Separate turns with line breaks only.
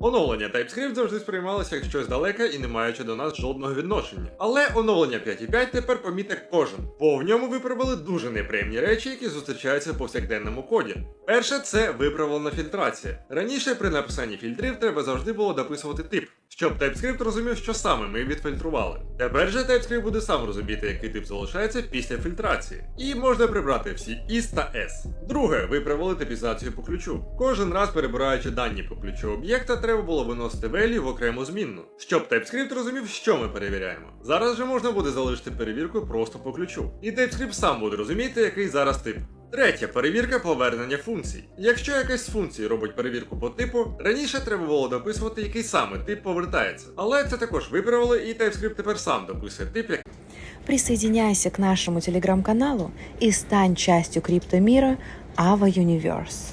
Оновлення TypeScript завжди сприймалося як щось далеке і не маючи до нас жодного відношення. Але оновлення 5.5 тепер помітить кожен, бо в ньому виправили дуже неприємні речі, які зустрічаються в повсякденному коді. Перше це виправлена фільтрація. Раніше при написанні фільтрів треба завжди було дописувати тип, щоб TypeScript розумів, що саме ми відфільтрували. Тепер же TypeScript буде сам розуміти, який тип залишається після фільтрації. І можна прибрати всі is та s. Друге, виправили типізацію по ключу. Кожен раз перебираючи дані по ключу об'єкта, треба було виносити value в окрему змінну, щоб TypeScript розумів, що ми перевіряємо. Зараз же можна буде залишити перевірку просто по ключу. І TypeScript сам буде розуміти, який зараз тип. Третя перевірка повернення функцій. Якщо якась з функцій робить перевірку по типу, раніше треба було дописувати, який саме тип повертається. Але це також виправили, і TypeScript тепер сам дописує тип, як
Присоединяйся к нашему телеграм-каналу и стань частью криптомира Ava Universe.